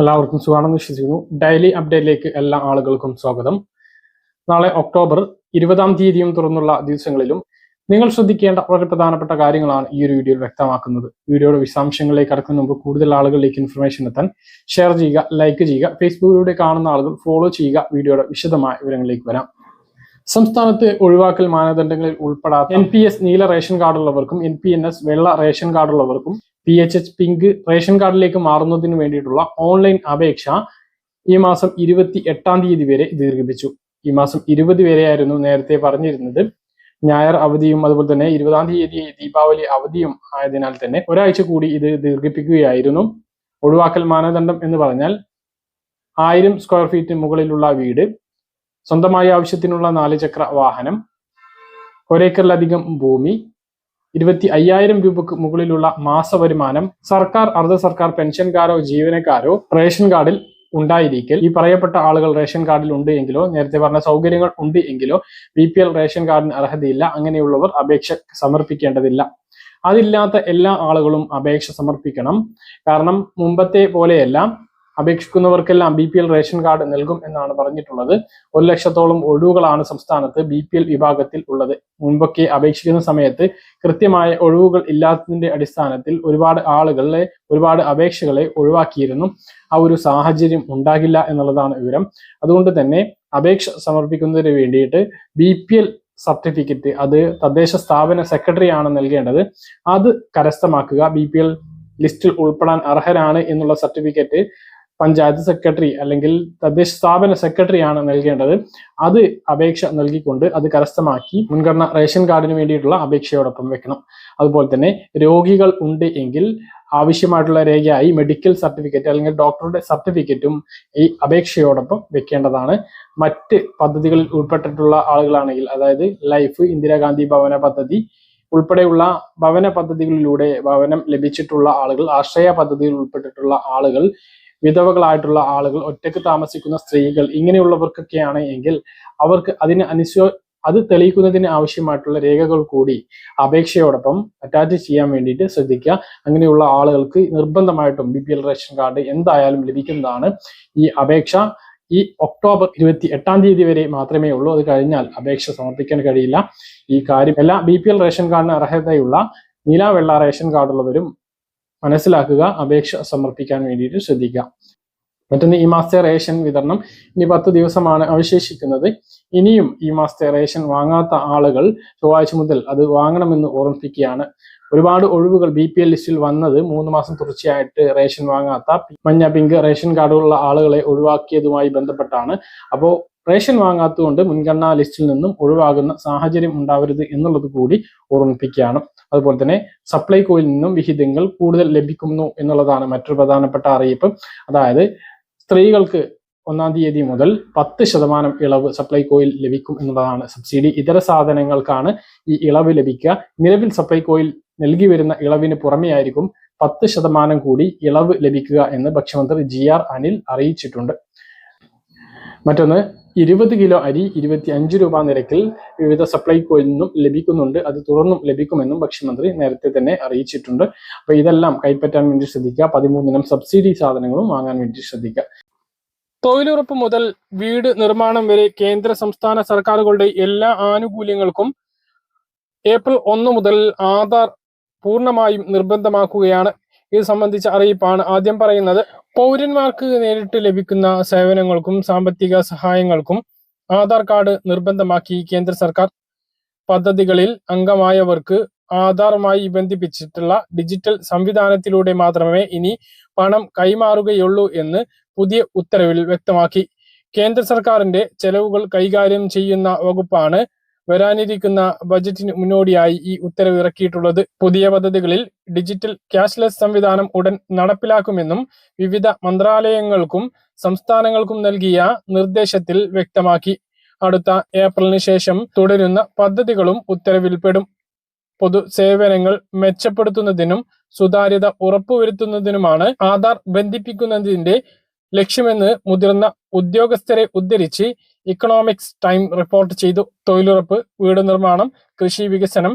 എല്ലാവർക്കും സുഖമാണെന്ന് വിശ്വസിക്കുന്നു. ഡെയിലി അപ്ഡേറ്റിലേക്ക് എല്ലാ ആളുകൾക്കും സ്വാഗതം. നാളെ ഒക്ടോബർ ഇരുപതാം തീയതിയും തുറന്നുള്ള ദിവസങ്ങളിലും നിങ്ങൾ ശ്രദ്ധിക്കേണ്ട വളരെ പ്രധാനപ്പെട്ട കാര്യങ്ങളാണ് ഈ ഒരു വീഡിയോയിൽ വ്യക്തമാക്കുന്നത്. വീഡിയോയുടെ വിശദാംശങ്ങളിലേക്ക് കടക്കുന്ന മുമ്പ് കൂടുതൽ ആളുകളിലേക്ക് ഇൻഫർമേഷൻ എത്താൻ ഷെയർ ചെയ്യുക ലൈക്ക് ചെയ്യുക ഫേസ്ബുക്കിലൂടെ കാണുന്ന ആളുകൾ ഫോളോ ചെയ്യുക വീഡിയോയുടെ വിശദമായ വിവരങ്ങളിലേക്ക് വരാം. സംസ്ഥാനത്ത് ഒഴിവാക്കൽ മാനദണ്ഡങ്ങളിൽ ഉൾപ്പെടാത്ത എൻ പി എസ് നീല റേഷൻ കാർഡുള്ളവർക്കും എൻ പി എൻ എസ് വെള്ള ration കാർഡുള്ളവർക്കും P H H pink ration കാർഡിലേക്ക് മാറുന്നതിന് വേണ്ടിയിട്ടുള്ള ഓൺലൈൻ അപേക്ഷ ഈ മാസം ഇരുപത്തി എട്ടാം തീയതി വരെ ദീർഘിപ്പിച്ചു. ഈ മാസം ഇരുപത് വരെയായിരുന്നു നേരത്തെ പറഞ്ഞിരുന്നത്. ഞായർ അവധിയും അതുപോലെ തന്നെ ഇരുപതാം തീയതി ദീപാവലി അവധിയും ആയതിനാൽ തന്നെ ഒരാഴ്ച കൂടി ഇത് ദീർഘിപ്പിക്കുകയായിരുന്നു. ഒഴിവാക്കൽ മാനദണ്ഡം എന്ന് പറഞ്ഞാൽ ആയിരം സ്ക്വയർ ഫീറ്റിന് മുകളിലുള്ള വീട് സ്വന്തമായ ആവശ്യത്തിനുള്ള നാല് ചക്ര വാഹനം ഒരേക്കറിലധികം ഭൂമി ഇരുപത്തി അയ്യായിരം രൂപക്ക് മുകളിലുള്ള മാസ വരുമാനം സർക്കാർ അർദ്ധ സർക്കാർ പെൻഷൻകാരോ ജീവനക്കാരോ റേഷൻ കാർഡിൽ ഉണ്ടായിരിക്കൽ. ഈ പറയപ്പെട്ട ആളുകൾ റേഷൻ കാർഡിൽ ഉണ്ട് എങ്കിലോ നേരത്തെ പറഞ്ഞ സൗകര്യങ്ങൾ ഉണ്ട് എങ്കിലോ ബി പി എൽ റേഷൻ കാർഡിന് അർഹതയില്ല അങ്ങനെയുള്ളവർ അപേക്ഷ സമർപ്പിക്കേണ്ടതില്ല. അതില്ലാത്ത എല്ലാ ആളുകളും അപേക്ഷ സമർപ്പിക്കണം. കാരണം മുമ്പത്തെ പോലെയല്ല അപേക്ഷിക്കുന്നവർക്കെല്ലാം B P L ration card നൽകും എന്നാണ് പറഞ്ഞിട്ടുള്ളത്. ഒരു ലക്ഷത്തോളം ഒഴിവുകളാണ് സംസ്ഥാനത്ത് ബി പി എൽ വിഭാഗത്തിൽ ഉള്ളത്. മുൻപൊക്കെ അപേക്ഷിക്കുന്ന സമയത്ത് കൃത്യമായ ഒഴിവുകൾ ഇല്ലാത്തതിന്റെ അടിസ്ഥാനത്തിൽ ഒരുപാട് ആളുകളെ ഒരുപാട് അപേക്ഷകളെ ഒഴിവാക്കിയിരുന്നു. ആ ഒരു സാഹചര്യം ഉണ്ടാകില്ല എന്നുള്ളതാണ് വിവരം. അതുകൊണ്ട് തന്നെ അപേക്ഷ സമർപ്പിക്കുന്നതിന് വേണ്ടിയിട്ട് ബി പി എൽ സർട്ടിഫിക്കറ്റ് അത് തദ്ദേശ സ്ഥാപന സെക്രട്ടറി ആണ് നൽകേണ്ടത്. അത് കരസ്ഥമാക്കുക. ബി പി എൽ ലിസ്റ്റിൽ ഉൾപ്പെടാൻ അർഹരാണ് എന്നുള്ള സർട്ടിഫിക്കറ്റ് പഞ്ചായത്ത് സെക്രട്ടറി അല്ലെങ്കിൽ തദ്ദേശ സ്ഥാപന സെക്രട്ടറി ആണ് നൽകേണ്ടത്. അത് അപേക്ഷ നൽകിക്കൊണ്ട് അത് കരസ്ഥമാക്കി മുൻഗണന റേഷൻ കാർഡിന് വേണ്ടിയിട്ടുള്ള അപേക്ഷയോടൊപ്പം വെക്കണം. അതുപോലെ തന്നെ രോഗികൾ ഉണ്ട് എങ്കിൽ ആവശ്യമായിട്ടുള്ള രേഖയായി മെഡിക്കൽ സർട്ടിഫിക്കറ്റ് അല്ലെങ്കിൽ ഡോക്ടറുടെ സർട്ടിഫിക്കറ്റും ഈ അപേക്ഷയോടൊപ്പം വെക്കേണ്ടതാണ്. മറ്റ് പദ്ധതികളിൽ ഉൾപ്പെട്ടിട്ടുള്ള ആളുകളാണെങ്കിൽ അതായത് ലൈഫ് ഇന്ദിരാഗാന്ധി ഭവന പദ്ധതി ഉൾപ്പെടെയുള്ള ഭവന പദ്ധതികളിലൂടെ ഭവനം ലഭിച്ചിട്ടുള്ള ആളുകൾ ആശ്രയ പദ്ധതിയിൽ ഉൾപ്പെട്ടിട്ടുള്ള ആളുകൾ വിധവകളായിട്ടുള്ള ആളുകൾ ഒറ്റയ്ക്ക് താമസിക്കുന്ന സ്ത്രീകൾ ഇങ്ങനെയുള്ളവർക്കൊക്കെയാണ് എങ്കിൽ അവർക്ക് അതിന് അനുശോ അത് തെളിയിക്കുന്നതിന് ആവശ്യമായിട്ടുള്ള രേഖകൾ കൂടി അപേക്ഷയോടൊപ്പം അറ്റാച്ച് ചെയ്യാൻ വേണ്ടിയിട്ട് ശ്രദ്ധിക്കുക. അങ്ങനെയുള്ള ആളുകൾക്ക് നിർബന്ധമായിട്ടും B P L ration card എന്തായാലും ലഭിക്കുന്നതാണ് ഈ അപേക്ഷ. ഈ ഒക്ടോബർ ഇരുപത്തി എട്ടാം തീയതി വരെ മാത്രമേ ഉള്ളൂ. അത് കഴിഞ്ഞാൽ അപേക്ഷ സമർപ്പിക്കാൻ കഴിയില്ല. ഈ കാര്യം എല്ലാ ബി പി എൽ റേഷൻ കാർഡിന് അർഹതയുള്ള നീല വെള്ള റേഷൻ കാർഡുള്ളവരും മനസ്സിലാക്കുക അപേക്ഷ സമർപ്പിക്കാൻ വേണ്ടിയിട്ട് ശ്രദ്ധിക്കുക. മറ്റൊന്ന് ഈ മാസത്തെ റേഷൻ വിതരണം. ഇനി പത്ത് ദിവസമാണ് അവശേഷിക്കുന്നത്. ഇനിയും ഈ മാസത്തെ റേഷൻ വാങ്ങാത്ത ആളുകൾ ചൊവ്വാഴ്ച മുതൽ അത് വാങ്ങണമെന്ന് ഓർമ്മിപ്പിക്കുകയാണ്. ഒരുപാട് ഒഴിവുകൾ ബി പി എൽ ലിസ്റ്റിൽ വന്നത് മൂന്ന് മാസം തുടർച്ചയായിട്ട് റേഷൻ വാങ്ങാത്ത മഞ്ഞ പിങ്ക് റേഷൻ കാർഡുള്ള ആളുകളെ ഒഴിവാക്കിയതുമായി ബന്ധപ്പെട്ടാണ്. അപ്പോൾ റേഷൻ വാങ്ങാത്തതുകൊണ്ട് മുൻഗണനാ ലിസ്റ്റിൽ നിന്നും ഒഴിവാകുന്ന സാഹചര്യം ഉണ്ടാവരുത് എന്നുള്ളത് കൂടി ഓർമ്മിപ്പിക്കുകയാണ്. അതുപോലെ തന്നെ സപ്ലൈകോയിൽ നിന്നും വിഹിതങ്ങൾ കൂടുതൽ ലഭിക്കുന്നു എന്നുള്ളതാണ് മറ്റൊരു പ്രധാനപ്പെട്ട അറിയിപ്പ്. അതായത് സ്ത്രീകൾക്ക് ഒന്നാം തീയതി മുതൽ പത്ത് ശതമാനം ഇളവ് സപ്ലൈകോയിൽ ലഭിക്കും എന്നുള്ളതാണ് സബ്സിഡി. ഇതര സാധനങ്ങൾക്കാണ് ഈ ഇളവ് ലഭിക്കുക. നിലവിൽ സപ്ലൈകോയിൽ നൽകി വരുന്ന ഇളവിന് പുറമെയായിരിക്കും പത്ത് ശതമാനം കൂടി ഇളവ് ലഭിക്കുക എന്ന് ഭക്ഷ്യമന്ത്രി ജി ആർ അനിൽ അറിയിച്ചിട്ടുണ്ട്. മറ്റൊന്ന് ഇരുപത് കിലോ അരി ഇരുപത്തി അഞ്ച് രൂപ നിരക്കിൽ വിവിധ സപ്ലൈകോയിൽ നിന്നും ലഭിക്കുന്നുണ്ട്. അത് തുടർന്നും ലഭിക്കുമെന്നും ഭക്ഷ്യമന്ത്രി നേരത്തെ തന്നെ അറിയിച്ചിട്ടുണ്ട്. അപ്പൊ ഇതെല്ലാം കൈപ്പറ്റാൻ വേണ്ടി ശ്രദ്ധിക്കുക. പതിമൂന്നിനം സബ്സിഡി സാധനങ്ങളും വാങ്ങാൻ വേണ്ടി ശ്രദ്ധിക്കുക. തൊഴിലുറപ്പ് മുതൽ വീട് നിർമ്മാണം വരെ കേന്ദ്ര സംസ്ഥാന സർക്കാരുകളുടെ എല്ലാ ആനുകൂല്യങ്ങൾക്കും ഏപ്രിൽ ഒന്ന് മുതൽ ആധാർ പൂർണമായും നിർബന്ധമാക്കുകയാണ്. ഇത് സംബന്ധിച്ച അറിയിപ്പാണ് ആദ്യം പറയുന്നത്. പൗരന്മാർക്ക് നേരിട്ട് ലഭിക്കുന്ന സേവനങ്ങൾക്കും സാമ്പത്തിക സഹായങ്ങൾക്കും ആധാർ കാർഡ് നിർബന്ധമാക്കി കേന്ദ്ര സർക്കാർ പദ്ധതികളിൽ അംഗമായവർക്ക് ആധാറുമായി ബന്ധിപ്പിച്ചിട്ടുള്ള ഡിജിറ്റൽ സംവിധാനത്തിലൂടെ മാത്രമേ ഇനി പണം കൈമാറുകയുള്ളൂ എന്ന് പുതിയ ഉത്തരവിൽ വ്യക്തമാക്കി. കേന്ദ്ര സർക്കാരിന്റെ ചെലവുകൾ കൈകാര്യം ചെയ്യുന്ന വകുപ്പാണ് വരാനിരിക്കുന്ന ബജറ്റിന് മുന്നോടിയായി ഈ ഉത്തരവ് ഇറക്കിയിട്ടുള്ളത്. പുതിയ പദ്ധതികളിൽ ഡിജിറ്റൽ ക്യാഷ്ലെസ് സംവിധാനം ഉടൻ നടപ്പിലാക്കുമെന്നും വിവിധ മന്ത്രാലയങ്ങൾക്കും സംസ്ഥാനങ്ങൾക്കും നൽകിയ നിർദ്ദേശത്തിൽ വ്യക്തമാക്കി. അടുത്ത ഏപ്രിലിന് ശേഷം തുടരുന്ന പദ്ധതികളും ഉത്തരവിൽപ്പെടും. പൊതു സേവനങ്ങൾ മെച്ചപ്പെടുത്തുന്നതിനും സുതാര്യത ഉറപ്പുവരുത്തുന്നതിനുമാണ് ആധാർ ബന്ധിപ്പിക്കുന്നതിന്റെ ലക്ഷ്യമെന്ന് മുതിർന്ന ഉദ്യോഗസ്ഥരെ ഉദ്ധരിച്ച് ഇക്കണോമിക്സ് ടൈം റിപ്പോർട്ട് ചെയ്തു. തൊഴിലുറപ്പ് വീട് നിർമ്മാണം കൃഷി വികസനം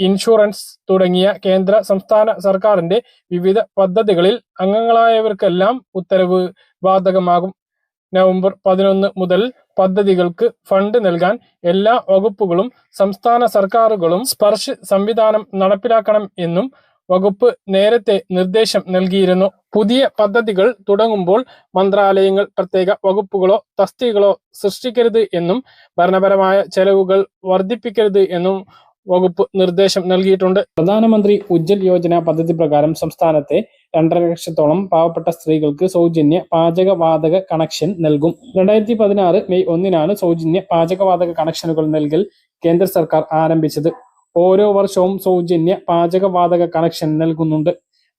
ഇൻഷുറൻസ് തുടങ്ങിയ കേന്ദ്ര സംസ്ഥാന സർക്കാരിന്റെ വിവിധ പദ്ധതികളിൽ അംഗങ്ങളായവർക്കെല്ലാം ഉത്തരവ് ബാധകമാകും. നവംബർ പതിനൊന്ന് മുതൽ പദ്ധതികൾക്ക് ഫണ്ട് നൽകാൻ എല്ലാ വകുപ്പുകളും സംസ്ഥാന സർക്കാരുകളും സ്പർശ് സംവിധാനം നടപ്പിലാക്കണം എന്നും വകുപ്പ് നേരത്തെ നിർദ്ദേശം നൽകിയിരുന്നു. പുതിയ പദ്ധതികൾ തുടങ്ങുമ്പോൾ മന്ത്രാലയങ്ങൾ പ്രത്യേക വകുപ്പുകളോ തസ്തികകളോ സൃഷ്ടിക്കരുത് എന്നും ഭരണപരമായ ചെലവുകൾ വർദ്ധിപ്പിക്കരുത് എന്നും വകുപ്പ് നിർദ്ദേശം നൽകിയിട്ടുണ്ട്. പ്രധാനമന്ത്രി ഉജ്ജൽ യോജന പദ്ധതി പ്രകാരം സംസ്ഥാനത്തെ രണ്ടര ലക്ഷത്തോളം പാവപ്പെട്ട സ്ത്രീകൾക്ക് സൗജന്യ പാചകവാതക കണക്ഷൻ നൽകും. രണ്ടായിരത്തി പതിനാറ് മെയ് ഒന്നിനാണ് സൗജന്യ പാചകവാതക കണക്ഷനുകൾ നൽകൽ കേന്ദ്ര സർക്കാർ ആരംഭിച്ചത്. ഓരോ വർഷവും സൗജന്യ പാചകവാതക കണക്ഷൻ നൽകുന്നുണ്ട്.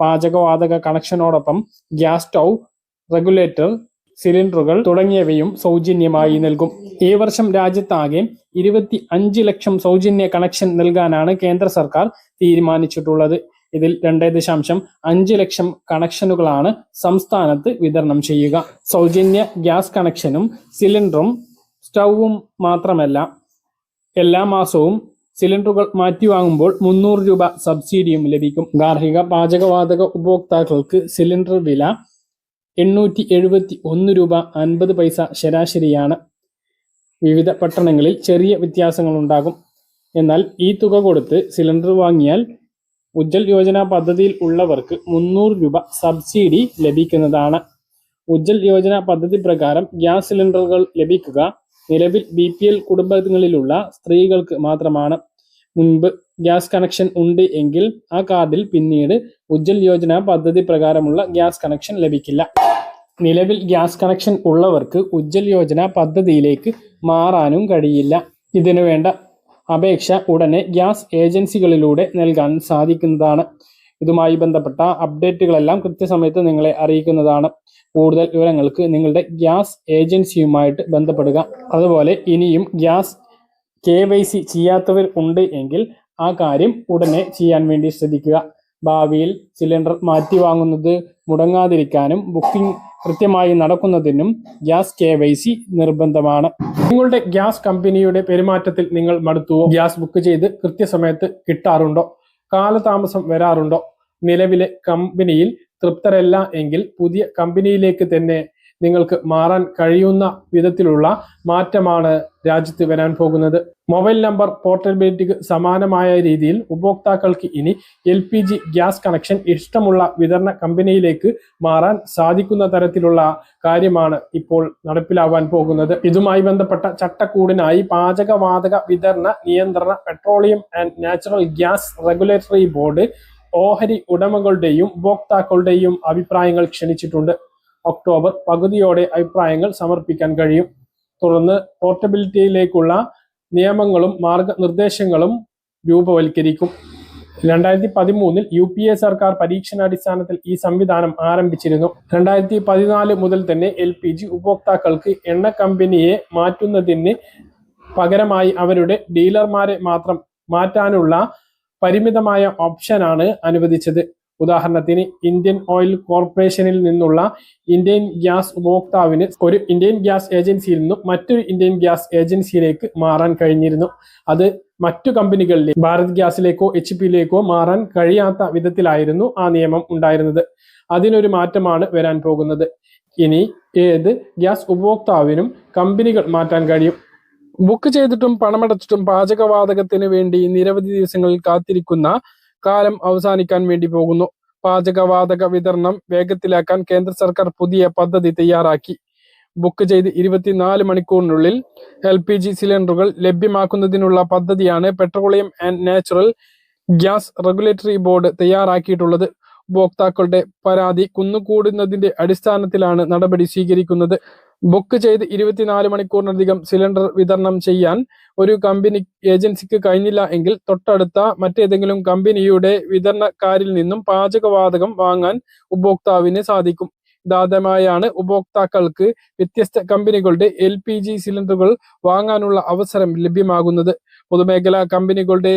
പാചകവാതക കണക്ഷനോടൊപ്പം ഗ്യാസ് സ്റ്റൗ റെഗുലേറ്റർ സിലിണ്ടറുകൾ തുടങ്ങിയവയും സൗജന്യമായി നൽകും. ഈ വർഷം രാജ്യത്താകെ ഇരുപത്തി അഞ്ച് ലക്ഷം സൗജന്യ കണക്ഷൻ നൽകാനാണ് കേന്ദ്ര സർക്കാർ തീരുമാനിച്ചിട്ടുള്ളത്. ഇതിൽ രണ്ട് ദശാംശം അഞ്ച് ലക്ഷം കണക്ഷനുകളാണ് സംസ്ഥാനത്ത് വിതരണം ചെയ്യുക. സൗജന്യ ഗ്യാസ് കണക്ഷനും സിലിണ്ടറും സ്റ്റൗവും മാത്രമല്ല എല്ലാ മാസവും സിലിണ്ടറുകൾ മാറ്റി വാങ്ങുമ്പോൾ മുന്നൂറ് രൂപ സബ്സിഡിയും ലഭിക്കും. ഗാർഹിക പാചകവാതക ഉപഭോക്താക്കൾക്ക് സിലിണ്ടർ വില എണ്ണൂറ്റി എഴുപത്തി ഒന്ന് രൂപ അൻപത് പൈസ ശരാശരിയാണ്. വിവിധ പട്ടണങ്ങളിൽ ചെറിയ വ്യത്യാസങ്ങൾ ഉണ്ടാകും എന്നാൽ ഈ തുക കൊടുത്ത് സിലിണ്ടർ വാങ്ങിയാൽ ഉജ്ജൽ യോജന പദ്ധതിയിൽ ഉള്ളവർക്ക് മുന്നൂറ് രൂപ സബ്സിഡി ലഭിക്കുന്നതാണ്. ഉജ്ജൽ യോജന പദ്ധതി പ്രകാരം ഗ്യാസ് സിലിണ്ടറുകൾ ലഭിക്കുക നിലവിൽ ബി പി എൽ കുടുംബങ്ങളിലുള്ള സ്ത്രീകൾക്ക് മാത്രമാണ്. മുൻപ് ഗ്യാസ് കണക്ഷൻ ഉണ്ട് എങ്കിൽ ആ കാർഡിൽ പിന്നീട് ഉജ്ജൽ യോജന പദ്ധതി പ്രകാരമുള്ള ഗ്യാസ് കണക്ഷൻ ലഭിക്കില്ല. നിലവിൽ ഗ്യാസ് കണക്ഷൻ ഉള്ളവർക്ക് ഉജ്ജൽ യോജന പദ്ധതിയിലേക്ക് മാറാനും കഴിയില്ല. ഇതിനു വേണ്ട അപേക്ഷ ഉടനെ ഗ്യാസ് ഏജൻസികളിലൂടെ നൽകാൻ സാധിക്കുന്നതാണ്. ഇതുമായി ബന്ധപ്പെട്ട അപ്ഡേറ്റുകളെല്ലാം കൃത്യസമയത്ത് നിങ്ങളെ അറിയിക്കുന്നതാണ്. കൂടുതൽ വിവരങ്ങൾക്ക് നിങ്ങളുടെ ഗ്യാസ് ഏജൻസിയുമായിട്ട് ബന്ധപ്പെടുക. അതുപോലെ ഇനിയും ഗ്യാസ് കെ വൈ സി ചെയ്യാത്തവർ ഉണ്ട് എങ്കിൽ ആ കാര്യം ഉടനെ ചെയ്യാൻ വേണ്ടി ശ്രദ്ധിക്കുക. ഭാവിയിൽ സിലിണ്ടർ മാറ്റി വാങ്ങുന്നത് മുടങ്ങാതിരിക്കാനും ബുക്കിംഗ് കൃത്യമായി നടക്കുന്നതിനും ഗ്യാസ് കെ വൈ സി നിർബന്ധമാണ്. നിങ്ങളുടെ ഗ്യാസ് കമ്പനിയുടെ പെരുമാറ്റത്തിൽ നിങ്ങൾ മടുത്തുവോ? ഗ്യാസ് ബുക്ക് ചെയ്ത് കൃത്യസമയത്ത് കിട്ടാറുണ്ടോ? കാലതാമസം വരാറുണ്ടോ? നിലവിലെ കമ്പനിയിൽ തൃപ്തരല്ല എങ്കിൽ പുതിയ കമ്പനിയിലേക്ക് തന്നെ നിങ്ങൾക്ക് മാറാൻ കഴിയുന്ന വിധത്തിലുള്ള മാറ്റമാണ് രാജ്യത്ത് വരാൻ പോകുന്നത്. മൊബൈൽ നമ്പർ പോർട്ടബിലിറ്റിക്ക് സമാനമായ രീതിയിൽ ഉപഭോക്താക്കൾക്ക് ഇനി L P G gas connection ഇഷ്ടമുള്ള വിതരണ കമ്പനിയിലേക്ക് മാറാൻ സാധിക്കുന്ന തരത്തിലുള്ള കാര്യമാണ് ഇപ്പോൾ നടപ്പിലാവാൻ പോകുന്നത്. ഇതുമായി ബന്ധപ്പെട്ട ചട്ടക്കൂടിനായി പാചകവാതക വിതരണ നിയന്ത്രണ petroleum and natural gas regulatory board ഓഹരി ഉടമകളുടെയും ഉപഭോക്താക്കളുടെയും അഭിപ്രായങ്ങൾ ക്ഷണിച്ചിട്ടുണ്ട്. ഒക്ടോബർ പകുതിയോടെ അഭിപ്രായങ്ങൾ സമർപ്പിക്കാൻ കഴിയും. തുടർന്ന് പോർട്ടബിലിറ്റിയിലേക്കുള്ള നിയമങ്ങളും മാർഗനിർദ്ദേശങ്ങളും രൂപവൽക്കരിക്കും. രണ്ടായിരത്തി പതിമൂന്നിൽ യു പി എ സർക്കാർ പരീക്ഷണാടിസ്ഥാനത്തിൽ ഈ സംവിധാനം ആരംഭിച്ചിരുന്നു. രണ്ടായിരത്തി പതിനാല് മുതൽ തന്നെ എൽ പി ജി ഉപഭോക്താക്കൾക്ക് എണ്ണ കമ്പനിയെ മാറ്റുന്നതിന് പകരമായി അവരുടെ ഡീലർമാരെ മാത്രം മാറ്റാനുള്ള പരിമിതമായ ഓപ്ഷനാണ് അനുവദിച്ചത്. ഉദാഹരണത്തിന് ഇന്ത്യൻ ഓയിൽ കോർപ്പറേഷനിൽ നിന്നുള്ള ഇന്ത്യൻ ഗ്യാസ് ഉപഭോക്താവിന് ഒരു ഇന്ത്യൻ ഗ്യാസ് ഏജൻസിയിൽ നിന്നും മറ്റൊരു ഇന്ത്യൻ ഗ്യാസ് ഏജൻസിയിലേക്ക് മാറാൻ കഴിഞ്ഞിരുന്നു. അത് മറ്റു കമ്പനികളിലെ ഭാരത് ഗ്യാസിലേക്കോ എച്ച് പിയിലേക്കോ മാറാൻ കഴിയാത്ത വിധത്തിലായിരുന്നു ആ നിയമം ഉണ്ടായിരുന്നത്. അതിനൊരു മാറ്റമാണ് വരാൻ പോകുന്നത്. ഇനി ഏത് ഗ്യാസ് ഉപഭോക്താവിനും കമ്പനികൾ മാറ്റാൻ കഴിയും. ബുക്ക് ചെയ്തിട്ടും പണമടച്ചിട്ടും പാചകവാതകത്തിന് വേണ്ടി നിരവധി ദിവസങ്ങളിൽ കാത്തിരിക്കുന്ന കാലം അവസാനിക്കാൻ വേണ്ടി പോകുന്നു. പാചകവാതക വിതരണം വേഗത്തിലാക്കാൻ കേന്ദ്ര സർക്കാർ പുതിയ പദ്ധതി തയ്യാറാക്കി. ബുക്ക് ചെയ്ത് ഇരുപത്തിനാല് മണിക്കൂറിനുള്ളിൽ എൽ പി ജി സിലിണ്ടറുകൾ ലഭ്യമാക്കുന്നതിനുള്ള പദ്ധതിയാണ് petroleum and natural gas regulatory board തയ്യാറാക്കിയിട്ടുള്ളത്. ഉപഭോക്താക്കളുടെ പരാതി കുന്നുകൂടുന്നതിന്റെ അടിസ്ഥാനത്തിലാണ് നടപടി സ്വീകരിക്കുന്നത്. ബുക്ക് ചെയ്ത് ഇരുപത്തിനാല് മണിക്കൂറിനധികം സിലിണ്ടർ വിതരണം ചെയ്യാൻ ഒരു കമ്പനി ഏജൻസിക്ക് കഴിഞ്ഞില്ല എങ്കിൽ തൊട്ടടുത്ത മറ്റേതെങ്കിലും കമ്പനിയുടെ വിതരണക്കാരിൽ നിന്നും പാചകവാതകം വാങ്ങാൻ ഉപഭോക്താവിന് സാധിക്കും. ഇതാദ്യമായാണ് ഉപഭോക്താക്കൾക്ക് വ്യത്യസ്ത കമ്പനികളുടെ എൽ പി ജി സിലിണ്ടറുകൾ വാങ്ങാനുള്ള അവസരം ലഭ്യമാകുന്നത്. പൊതുമേഖലാ കമ്പനികളുടെ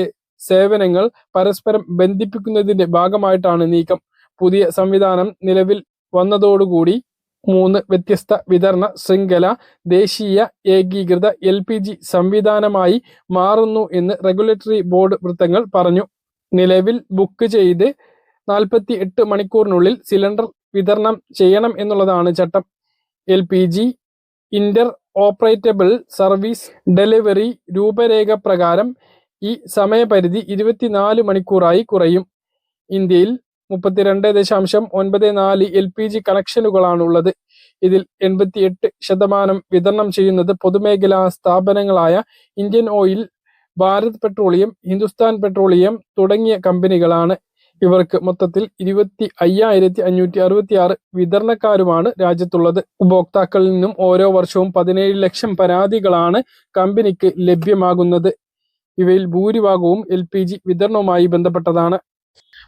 സേവനങ്ങൾ പരസ്പരം ബന്ധിപ്പിക്കുന്നതിന്റെ ഭാഗമായിട്ടാണ് നീക്കം. പുതിയ സംവിധാനം നിലവിൽ വന്നതോടുകൂടി മൂന്ന് വ്യത്യസ്ത വിതരണ ശൃംഖല ദേശീയ ഏകീകൃത എൽ പി ജി സംവിധാനമായി മാറുന്നു എന്ന് റെഗുലേറ്ററി ബോർഡ് വൃത്തങ്ങൾ പറഞ്ഞു. നിലവിൽ ബുക്ക് ചെയ്ത് നാൽപ്പത്തി എട്ട് മണിക്കൂറിനുള്ളിൽ സിലിണ്ടർ വിതരണം ചെയ്യണം എന്നുള്ളതാണ് ചട്ടം. L P G interoperable service delivery രൂപരേഖ പ്രകാരം ഈ സമയപരിധി ഇരുപത്തിനാല് മണിക്കൂറായി കുറയും. ഇന്ത്യയിൽ മുപ്പത്തിരണ്ട് ദശാംശം ഒൻപത് നാല് എൽ പി ജി കണക്ഷനുകളാണുള്ളത്. ഇതിൽ എൺപത്തിയെട്ട് ശതമാനം വിതരണം ചെയ്യുന്നത് പൊതുമേഖലാ സ്ഥാപനങ്ങളായ Indian oil Bharat petroleum Hindustan petroleum തുടങ്ങിയ കമ്പനികളാണ്. ഇവർക്ക് മൊത്തത്തിൽ ഇരുപത്തി അയ്യായിരത്തി അഞ്ഞൂറ്റി അറുപത്തി ആറ് വിതരണക്കാരുമാണ് രാജ്യത്തുള്ളത്. ഉപഭോക്താക്കളിൽ നിന്നും ഓരോ വർഷവും പതിനേഴ് ലക്ഷം പരാതികളാണ് കമ്പനിക്ക് ലഭ്യമാകുന്നത്. ഇവയിൽ ഭൂരിഭാഗവും എൽ പി ജി വിതരണവുമായി ബന്ധപ്പെട്ടതാണ്.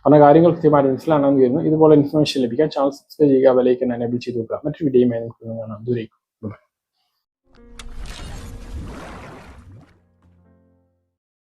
പറഞ്ഞ കാര്യങ്ങൾ കൃത്യമായിട്ട് മനസ്സിലാണെന്ന് കരുതുന്നു ഇതുപോലെ ഇൻഫർമേഷൻ ലഭിക്കാൻ ചാനൽ സബ്സ്ക്രൈബ് ചെയ്യുക വിലയ്ക്ക് എനേബിൾ ചെയ്ത് നോക്കുക മറ്റൊരു വീഡിയോയുമായി കാണാം. ദൂരേക്കും.